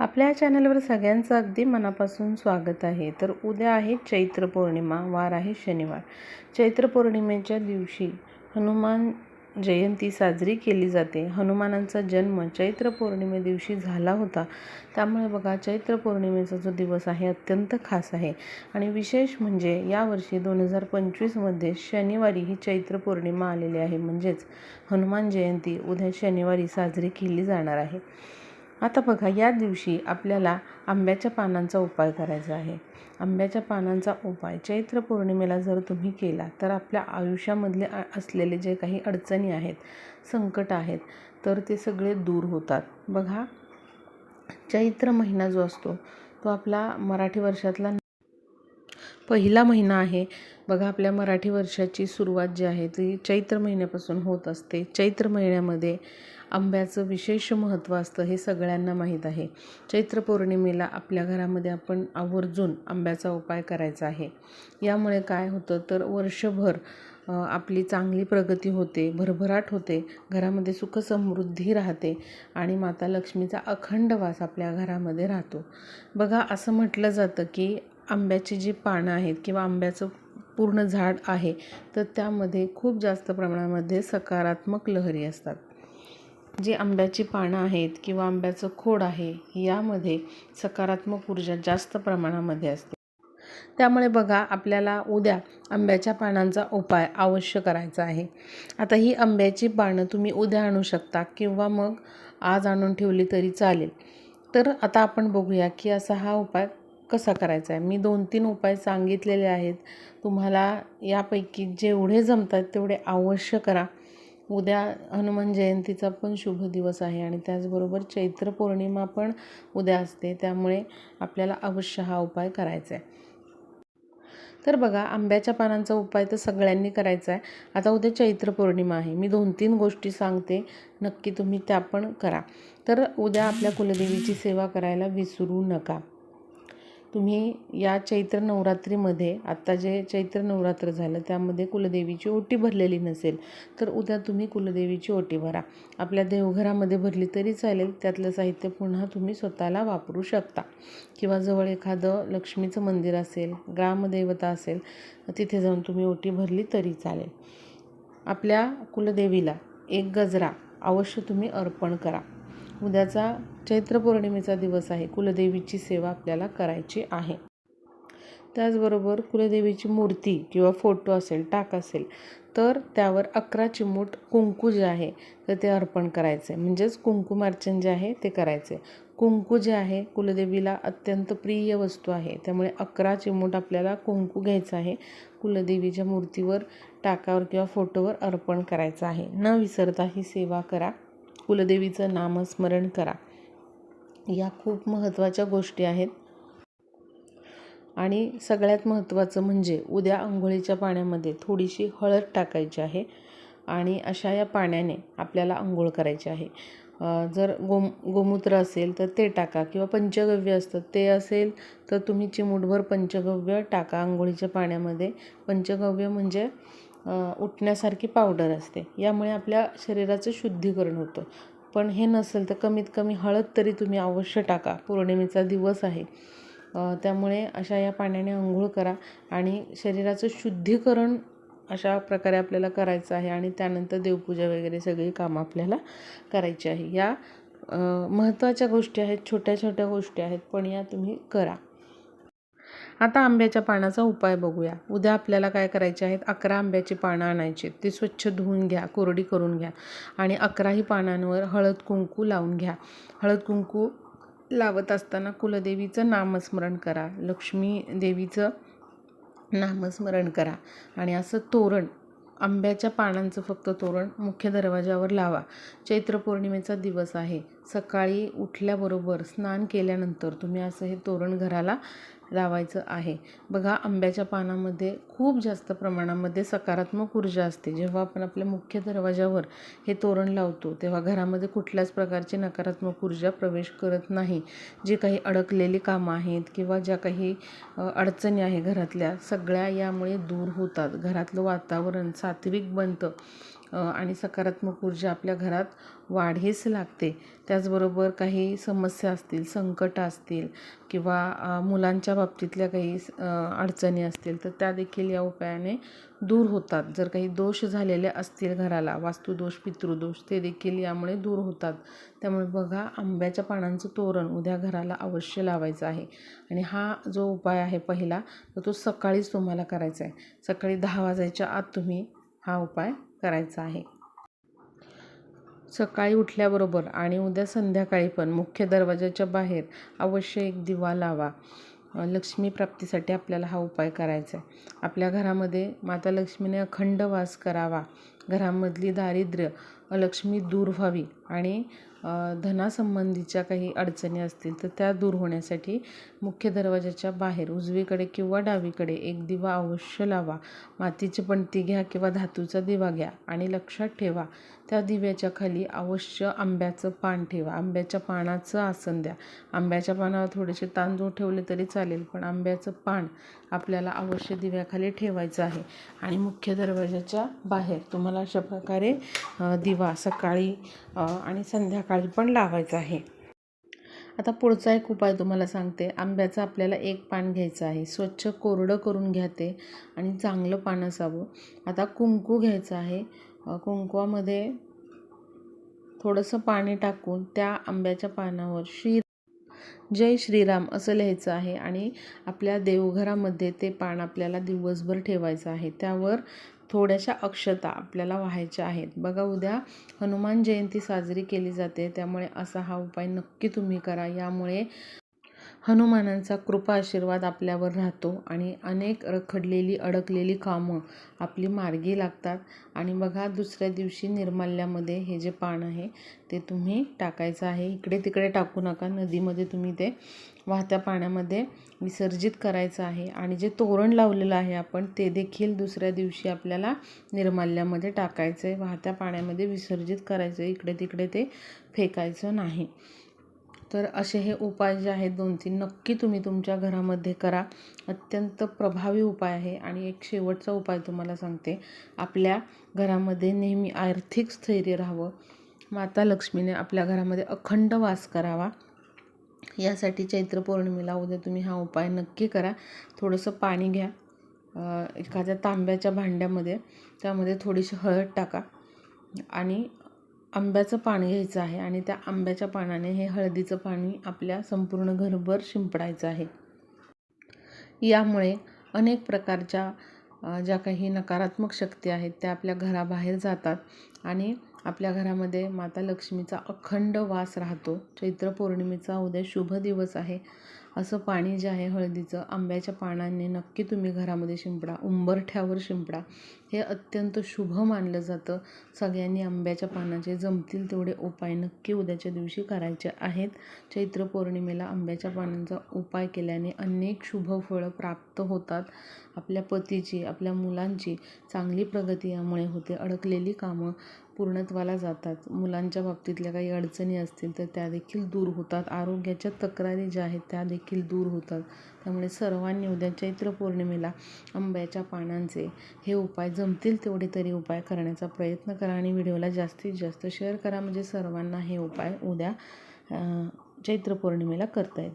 आपल्या चॅनलवर सगळ्यांचं अगदी मनापासून स्वागत आहे. तर उद्या आहे चैत्र पौर्णिमा वार आहे शनिवार. चैत्र पौर्णिमेच्या दिवशी हनुमान जयंती साजरी केली जाते. हनुमानांचा जन्म चैत्र पौर्णिमे दिवशी झाला होता. त्यामुळे बघा चैत्र पौर्णिमेचा जो दिवस आहे अत्यंत खास आहे. आणि विशेष म्हणजे यावर्षी दोन हजार पंचवीसमध्ये शनिवारी ही चैत्र पौर्णिमा आलेली आहे. म्हणजेच हनुमान जयंती उद्या शनिवारी साजरी केली जाणार आहे. आता बघा या दिवशी आपल्याला आंब्याच्या पानांचा उपाय करायचा आहे. आंब्याच्या पानांचा उपाय चैत्र पौर्णिमेला जर तुम्ही केला तर आपल्या आयुष्यामधले असलेले जे काही अडचणी आहेत संकट आहेत तर ते सगळे दूर होतात. बघा चैत्र महिना जो असतो तो आपला मराठी वर्षातला पहिला महिना आहे. बघा आपल्या मराठी वर्षाची सुरुवात जी आहे ती चैत्र महिन्यापासून होत असते. चैत्र महिन्यामध्ये आंब्याचं विशेष महत्त्व असतं हे सगळ्यांना माहीत आहे. चैत्र पौर्णिमेला आपल्या घरामध्ये आपण आवर्जून आंब्याचा उपाय करायचा आहे. यामुळे काय होतं तर वर्षभर आपली चांगली प्रगती होते भरभराट होते घरामध्ये सुख समृद्धी राहते आणि माता लक्ष्मीचा अखंड वास आपल्या घरामध्ये राहतो. बघा असं म्हटलं जातं की आंब्याची जी पानं आहेत किंवा आंब्याचं पूर्ण झाड आहे तर त्यामध्ये खूप जास्त प्रमाणामध्ये सकारात्मक लहरी असतात. जी आंब्याची पानं आहेत किंवा आंब्याचं खोड आहे यामध्ये सकारात्मक ऊर्जा जास्त प्रमाणामध्ये असते. त्यामुळे बघा आपल्याला उद्या आंब्याच्या पानांचा उपाय अवश्य करायचा आहे. आता ही आंब्याची पानं तुम्ही उद्या आणू शकता किंवा मग आज आणून ठेवली तरी चालेल. तर आता आपण बघूया की असा हा उपाय कसा करायचा आहे. मी दोन तीन उपाय सांगितलेले आहेत. तुम्हाला यापैकी जेवढे जमतात तेवढे अवश्य करा. उद्या हनुमान जयंतीचा पण शुभ दिवस आहे आणि त्याचबरोबर चैत्र पौर्णिमा पण उद्या असते त्यामुळे आपल्याला अवश्य हा उपाय करायचा आहे तर बघा आंब्याच्या पानांचा उपाय तर सगळ्यांनी करायचा आहे आता उद्या चैत्र पौर्णिमा आहे. मी दोन तीन गोष्टी सांगते. नक्की तुम्ही त्या पण करा. तर उद्या आपल्या कुलदेवीची सेवा करायला विसरू नका. तुम्ही या चैत्र नवरात्रीमध्ये आत्ता जे चैत्र नवरात्र झालं त्यामध्ये कुलदेवीची ओटी भरलेली नसेल तर उद्या तुम्ही कुलदेवीची ओटी भरा. आपल्या देवघरामध्ये भरली तरी चालेल त्यातलं साहित्य पुन्हा तुम्ही स्वतःला वापरू शकता. किंवा जवळ एखादं लक्ष्मीचं मंदिर असेल ग्रामदेवता असेल तिथे जाऊन तुम्ही ओटी भरली तरी चालेल. आपल्या कुलदेवीला एक गजरा अवश्य तुम्ही अर्पण करा. उद्याचा चैत्र पौर्णिमेचा दिवस आहे. कुलदेवीची सेवा आपल्याला करायची आहे. त्याचबरोबर कुलदेवीची मूर्ती किंवा फोटो असेल टाक असेल तर त्यावर अकरा चिमूट कुंकू जे आहे तर ते अर्पण करायचं. आहे म्हणजेच कुंकुमार्चन जे आहे ते करायचे. कुंकू जे आहे कुलदेवीला अत्यंत प्रिय वस्तू आहे. त्यामुळे अकरा चिमूट आपल्याला कुंकू घ्यायचं आहे. कुलदेवीच्या मूर्तीवर टाकावर किंवा फोटोवर अर्पण करायचं आहे. न विसरता ही सेवा करा. कुलदेवीचं नामस्मरण करा. या खूप महत्त्वाच्या गोष्टी आहेत. आणि सगळ्यात महत्त्वाचं म्हणजे उद्या आंघोळीच्या पाण्यामध्ये थोडीशी हळद टाकायची आहे आणि अशा या पाण्याने आपल्याला आंघोळ करायची आहे. जर गोम गोमूत्र असेल तर ते टाका किंवा पंचगव्य असतं ते असेल तर तुम्ही चिमूटभर पंचगव्य टाका आंघोळीच्या पाण्यामध्ये. पंचगव्य म्हणजे उठण्यासारखी पावडर असते. यामुळे आपल्या शरीराचं शुद्धीकरण होतं. पण हे नसेल तर कमीत कमी हळद तरी तुम्ही अवश्य टाका. पौर्णिमेचा दिवस आहे. त्यामुळे अशा या पाण्याने आंघोळ करा आणि शरीराचं शुद्धीकरण अशा प्रकारे आपल्याला करायचं आहे आणि त्यानंतर देवपूजा वगैरे सगळी कामं आपल्याला करायची आहे. या महत्त्वाच्या गोष्टी आहेत छोट्या छोट्या गोष्टी आहेत पण या तुम्ही करा. आता आंब्याच्या पानाचा उपाय बघूया. उद्या आपल्याला काय करायचे आहेत? अकरा आंब्याची पानं आणायची ती स्वच्छ धुवून घ्या कोरडी करून घ्या आणि अकराही पानांवर हळद कुंकू लावून घ्या. हळद कुंकू लावत असताना कुलदेवीचं नामस्मरण करा. लक्ष्मी देवीचं नामस्मरण करा आणि असं तोरण आंब्याच्या पानांचं फक्त तोरण मुख्य दरवाजावर लावा. चैत्र पौर्णिमेचा दिवस आहे. सकाळी उठल्याबरोबर स्नान केल्यानंतर तुम्ही असं हे तोरण घराला लावायचं आहे. बघा आंब्याच्या पानामध्ये खूप जास्त प्रमाणामध्ये सकारात्मक ऊर्जा असते. जेव्हा आपण आपल्या मुख्य दरवाजावर हे तोरण लावतो तेव्हा घरामध्ये कुठल्याच प्रकारची नकारात्मक ऊर्जा प्रवेश करत नाही. जी काही अडकलेली कामं आहेत किंवा ज्या काही अडचणी आहे घरातल्या सगळ्या यामुळे दूर होतात. घरातलं वातावरण सात्विक बनतं. आणि सकारात्मक ऊर्जा आपल्या घरात वाढीस लागते. त्याचबरोबर काही समस्या असतील संकट असतील किंवा मुलांच्या बाबतीतल्या काही अडचणी असतील तर त्या देखील या उपायाने दूर होतात. जर काही दोष झालेले असतील घराला वास्तुदोष पितृदोष ते देखील यामुळे दूर होतात. त्यामुळे बघा आंब्याच्या पानांचं तोरण उद्या घराला अवश्य लावायचं आहे. आणि हा जो उपाय आहे पहिला तर तो सकाळीच तुम्हाला करायचा आहे. सकाळी दहा वाजायच्या आत तुम्ही हा उपाय करायचा आहे. सकाळी उठल्याबरोबर आणि उद्या संध्याकाळी पण मुख्य दरवाजाच्या बाहेर अवश्य एक दिवा लावा. लक्ष्मी प्राप्तीसाठी आपल्याला हा उपाय करायचा आहे. आपल्या घरामध्ये माता लक्ष्मीने अखंड वास करावा. घरामधली दारिद्र्य लक्ष्मी दूर व्हावी आणि धनासंबंधीच्या काही अडचणी असतील तर त्या दूर होण्यासाठी मुख्य दरवाजाच्या बाहेर उजवीकडे किंवा डावीकडे एक दिवा अवश्य लावा. मातीची पणती घ्या किंवा धातूचा दिवा घ्या आणि लक्षात ठेवा त्या दिव्याच्या खाली अवश्य आंब्याचं पान ठेवा. आंब्याच्या पानाचं आसन द्या. आंब्याच्या पानावर थोडेसे तांदूळ ठेवले तरी चालेल पण आंब्याचं पान आपल्याला अवश्य दिव्याखाली ठेवायचं आहे. आणि मुख्य दरवाजाच्या बाहेर तुम्हाला अशा प्रकारे दिवा सकाळी आणि संध्याकाळी पण लावायचं आहे. आता पुढचा एक उपाय तुम्हाला सांगते. आंब्याचं आपल्याला एक पान घ्यायचं आहे. स्वच्छ कोरडं करून घ्या ते आणि चांगलं पान असावं. आता कुंकू घ्यायचं आहे. कुंकवामध्ये थोडंसं पाणी टाकून त्या आंब्याच्या पानावर श्री जय श्रीराम असं लिहायचं आहे आणि आपल्या देवघरामध्ये ते पान आपल्याला दिवसभर ठेवायचं आहे. त्यावर थोड्याशा अक्षता आपल्याला व्हायच्या आहेत. बघा उद्या हनुमान जयंती साजरी केली जाते. त्यामुळे असा हा उपाय नक्की तुम्ही करा. यामुळे हनुमानांचा कृपा आशीर्वाद आपल्यावर राहतो आणि अनेक रखडलेली अडकलेली कामं आपली मार्गी लागतात. आणि बघा दुसऱ्या दिवशी निर्माल्यामध्ये हे जे पान आहे ते तुम्ही टाकायचं आहे. इकडे तिकडे टाकू नका. नदीमध्ये तुम्ही ते वाहत्या पाण्यामध्ये विसर्जित करायचं आहे. आणि जे तोरण लावलेलं आहे आपण ते देखील दुसऱ्या दिवशी आपल्याला निर्माल्यामध्ये टाकायचं आहे वाहत्या पाण्यामध्ये विसर्जित करायचं आहे इकडे तिकडे ते फेकायचं नाही. तर असे हे उपाय जे आहेत दोन तीन नक्की तुम्ही तुमच्या घरामध्ये करा. अत्यंत प्रभावी उपाय आहे आणि एक शेवटचा उपाय तुम्हाला सांगते. आपल्या घरामध्ये नेहमी आर्थिक स्थैर्य राहावं. माता लक्ष्मीने आपल्या घरामध्ये अखंड वास करावा. यासाठी चैत्र पौर्णिमेला उद्या तुम्ही हा उपाय नक्की करा. थोडंसं पाणी घ्या. एखाद्या तांब्याच्या भांड्यामध्ये त्यामध्ये थोडीशी हळद टाका. आणि आंब्याचं पाणी घ्यायचं आहे आणि त्या आंब्याच्या पानाने हे हळदीचं पाणी आपल्या संपूर्ण घरभर शिंपडायचं आहे. यामुळे अनेक प्रकारच्या ज्या काही नकारात्मक शक्ती आहेत त्या आपल्या घराबाहेर जातात आणि आपल्या घरामध्ये माता लक्ष्मीचा अखंड वास राहतो. चैत्र पौर्णिमेचा उद्या शुभ दिवस आहे. असं पाणी जे आहे हळदीचं आंब्याच्या पानांनी नक्की तुम्ही घरामध्ये शिंपडा उंबरठ्यावर शिंपडा. हे अत्यंत शुभ मानलं जातं. सगळ्यांनी आंब्याच्या पानाचे जमतील तेवढे उपाय नक्की उद्याच्या दिवशी करायचे आहेत. चैत्र पौर्णिमेला आंब्याच्या पानांचा उपाय केल्याने अनेक शुभ फळं प्राप्त होतात. आपल्या पतीची आपल्या मुलांची चांगली प्रगती यामुळे होते. अडकलेली कामं पूर्णत्वाला जातात. मुलांच्या बाबतीतल्या काही अडचणी असतील तर त्या देखील दूर होतात. आरोग्याच्या तक्रारी ज्या आहेत त्या देखील देखील दूर होतात. त्यामुळे सर्वांनी उद्या चैत्र पौर्णिमेला आंब्याच्या पानांचे हे उपाय जमतील तेवढे तरी उपाय करण्याचा प्रयत्न करा आणि व्हिडिओला जास्तीत जास्त शेअर करा. म्हणजे सर्वांना हे उपाय उद्या चैत्र पौर्णिमेला करता येतील.